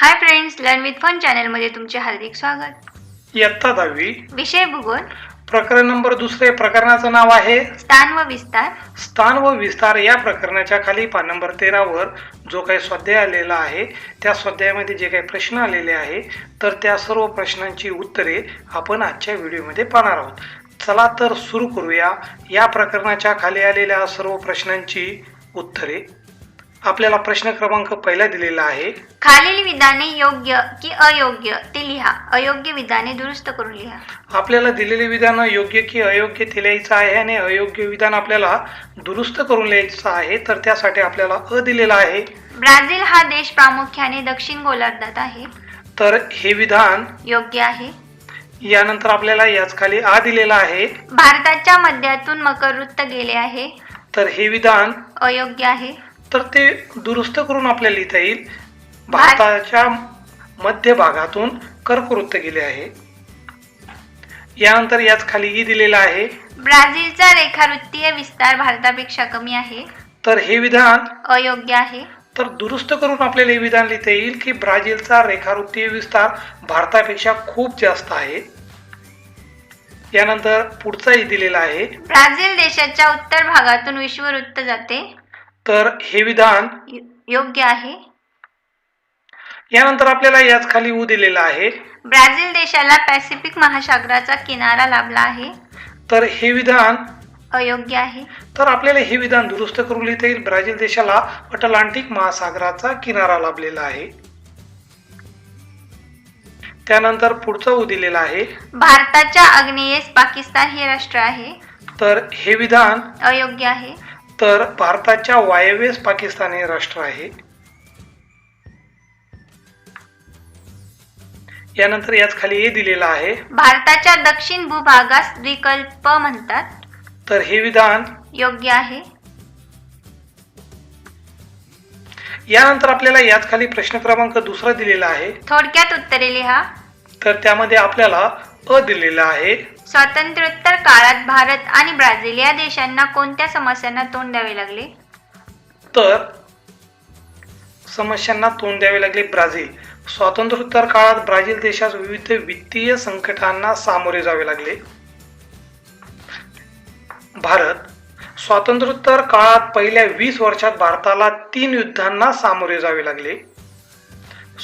Hi friends learn with fun चॅनलमध्ये तुमचे हार्दिक स्वागत. इयत्ता दहावी. विषय भूगोल. प्रकरण नंबर दुसरे प्रकरणाचं नाव आहे. स्थान व विस्तार. स्थान व विस्तार या प्रकरणाच्या खाली पान नंबर तेरावर जो काही स्वाध्याय आलेला आहे त्या स्वाध्यायामध्ये जे काही प्रश्न आलेले आहे तर त्या सर्व प्रश्नांची उत्तरे आपण आजच्या व्हिडिओमध्ये पाहणार आहोत. चला तर सुरू करूया. या प्रकरणाच्या खाली आलेल्या सर्व प्रश्नांची उत्तरे. आपल्याला प्रश्न क्रमांक पहिला दिलेला आहे. खालील विधाने योग्य की अयोग्य ते लिहा. अयोग्य विधाने दुरुस्त करून लिहा. आपल्याला दिलेले विधान योग्य की अयोग्य ते लिहायचं आहे आणि अयोग्य विधान आपल्याला दुरुस्त करून लिहायचं आहे तर त्यासाठी आपल्याला अ दिलेला आहे. ब्राझील हा देश प्रामुख्याने दक्षिण गोलार्धात आहे. तर हे विधान योग्य आहे. यानंतर आपल्याला याच खाली आ दिलेला आहे. भारताच्या मध्यातून मकर वृत्त गेले आहे. तर हे विधान अयोग्य आहे. तर ते दुरुस्त करून आपल्याला लिहिता येईल. भारताच्या मध्य भागातून कर्कवृत्त गेले आहे. यानंतर याच खाली ई दिलेला आहे. ब्राझीलचा रेखावृत्तीय विस्तार भारतापेक्षा कमी आहे. तर हे विधान अयोग्य आहे. तर दुरुस्त करून आपल्याला हे विधान लिहिता येईल की ब्राझीलचा रेखावृत्तीय विस्तार भारतापेक्षा खूप जास्त आहे. यानंतर पुढचाही दिलेला आहे. ब्राझील देशाच्या उत्तर भागातून विश्ववृत्त जाते. तर हे विधान योग्य आहे. यानंतर आपल्याला याच खाली ऊ दिलेला आहे. ब्राझील देशाला पॅसिफिक महासागराचा किनारा लाभला आहे. तर हे विधान अयोग्य आहे. तर आपल्याला हे विधान दुरुस्त करून लिहिता येईल. ब्राझील देशाला अटलांटिक महासागराचा किनारा लाभलेला आहे. त्यानंतर पुढचं ऊ दिलेलं आहे. भारताच्या आग्नेयेस पाकिस्तान हे राष्ट्र आहे. तर हे विधान अयोग्य आहे. तर भारताच्या वायव्येस पाकिस्तान हे राष्ट्र आहे. यानंतर याच खाली हे दिलेलं आहे. भारताच्या दक्षिण भूभागास द्विकल्प म्हणतात. तर हे विधान योग्य आहे. यानंतर आपल्याला याच खाली प्रश्न क्रमांक दुसरा दिलेला आहे. थोडक्यात उत्तरे लिहा. तर त्यामध्ये आपल्याला अ दिलेला आहे. स्वातंत्र्योत्तर काळात भारत आणि ब्राझील या देशांना कोणत्या समस्यांना तोंड द्यावे लागले? तर समस्यांना तोंड द्यावे लागले ब्राझील. स्वातंत्र्योत्तर काळात ब्राझील देशास विविध वित्तीय संकटांना सामोरे जावे लागले. भारत स्वातंत्र्योत्तर काळात पहिल्या वीस वर्षात भारताला तीन युद्धांना सामोरे जावे लागले.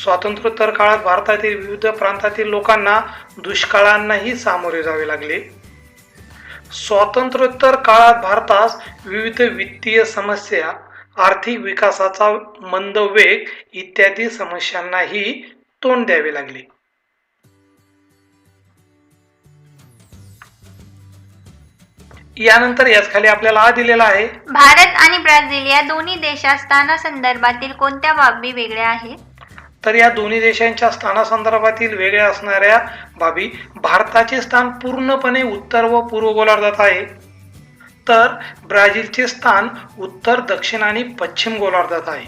स्वातंत्र्योत्तर काळात भारतातील विविध प्रांतातील लोकांना दुष्काळांनाही सामोरे जावे लागले. स्वातंत्र्योत्तर काळात भारतास विविध वित्तीय समस्या आर्थिक विकासाचा मंद वेग इत्यादी समस्यांनाही तोंड द्यावे लागले. यानंतर याच खाली आपल्याला दिलेला आहे. भारत आणि ब्राझील या दोन्ही देशात स्थानासंदर्भातील कोणत्या बाबी वेगळ्या आहेत? तर या दोन्ही देशांच्या स्थानासंदर्भातील वेगळ्या असणाऱ्या बाबी भारताचे स्थान पूर्णपणे उत्तर व पूर्व गोलार्धात आहे. तर ब्राझीलचे स्थान उत्तर दक्षिण आणि पश्चिम गोलार्धात आहे.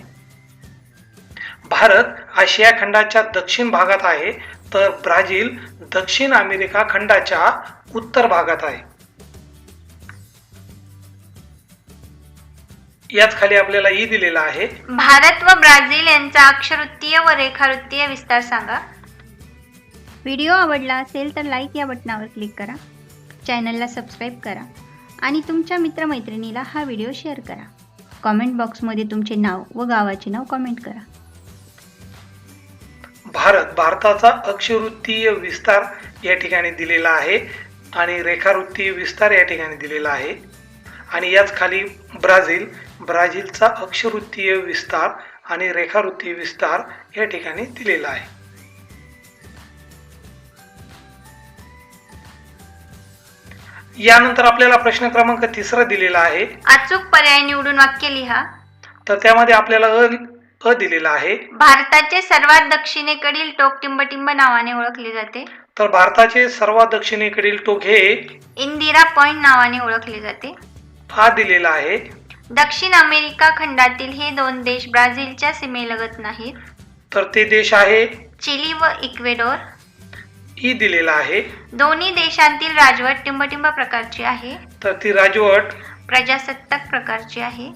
भारत आशिया खंडाच्या दक्षिण भागात आहे. तर ब्राझील दक्षिण अमेरिका खंडाच्या उत्तर भागात आहे. याच खाली आपल्याला ई दिलेला आहे. भारत व ब्राझील यांचा अक्षरवृत्तीय व रेखावृत्तीय विस्तार सांगा. व्हिडिओ आवडला असेल तर लाईक या बटनावर क्लिक करा. चॅनलला सबस्क्राईब करा. आणि तुमच्या मित्रमैत्रिणीला हा व्हिडिओ शेअर करा. कॉमेंट बॉक्समध्ये तुमचे नाव व गावाचे नाव कॉमेंट करा. भारत भारताचा अक्षवृत्तीय विस्तार या ठिकाणी दिलेला आहे आणि रेखावृत्तीय विस्तार या ठिकाणी दिलेला आहे. आणि याच खाली ब्राझील ब्राझीलचा अक्षवृत्तीय विस्तार आणि रेखावृत्तीय विस्तार या ठिकाणी दिलेला आहे. यानंतर आपल्याला प्रश्न क्रमांक तिसरा दिलेला आहे. अचूक पर्याय निवडून वाक्य लिहा. तर त्यामध्ये आपल्याला अ अ दिलेला आहे. भारताचे सर्वात दक्षिणेकडील टोक टिंबटिंब नावाने ओळखले जाते. तर भारताचे सर्वात दक्षिणेकडील टोक हे इंदिरा पॉइंट नावाने ओळखले जाते. हा दिलेला आहे. दक्षिण अमेरिका खंडातील हे दोन देश ब्राझीलच्या सीमेलगत नाहीत. तर ते देश आहे? चिली व इक्वेडोर. ई दिलेला आहे. दोन्ही देशांतील राजवट टिंबटिंब प्रकारची आहे. तर ती राजवट? प्रजासत्ताक प्रकारची आहे.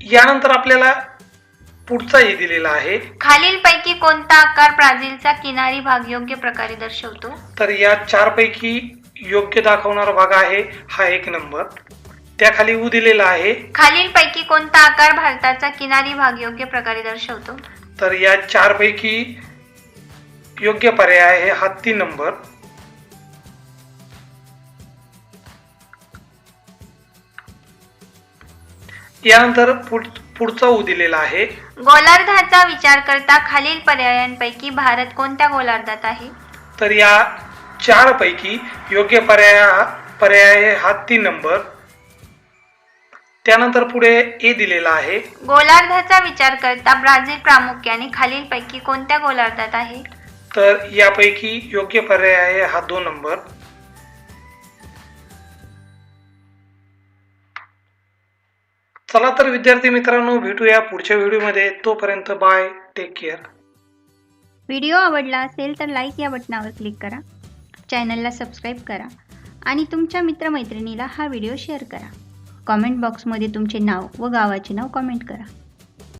यानंतर आपल्याला पुढचाही दिलेला आहे. खालीलपैकी कोणता आकार ब्राझीलचा किनारी भाग योग्य प्रकारे दर्शवतो? तर या चारपैकी योग्य दाखवणारा भाग आहे हा एक नंबर. त्याखाली ऊ दिलेला आहे. खालीलपैकी कोणता आकार भारताचा किनारी भाग योग्य प्रकारे दर्शवतो? तर या चारपैकी योग्य पर्याय आहे हा तीन नंबर. यानंतर पुढ पुढचा ऊ दिलेला आहे. गोलार्धाचा विचार करता खालील पर्यायांपैकी भारत कोणत्या गोलार्धात आहे? तर या चार पैकी योग्य पर्याय पर्याय हा तीन नंबर. त्यानंतर पुढे ए दिलेला आहे. गोलार्धाचा विचार करता ब्राझील प्रामुख्याने खालीलपैकी कोणत्या गोलार्धात आहे? तर यापैकी योग्य पर्याय आहे हा दोन नंबर. चला तर विद्यार्थी मित्रांनो भेटूया पुढच्या व्हिडिओमध्ये. तोपर्यंत बाय टेक केअर व्हिडिओ आवडला असेल तर लाईक या बटनावर क्लिक करा. चॅनलला सबस्क्राईब करा. आणि तुमच्या मित्रमैत्रिणीला हा व्हिडिओ शेअर करा. कॉमेंट बॉक्समध्ये तुमचे नाव व गावाचे नाव कॉमेंट करा.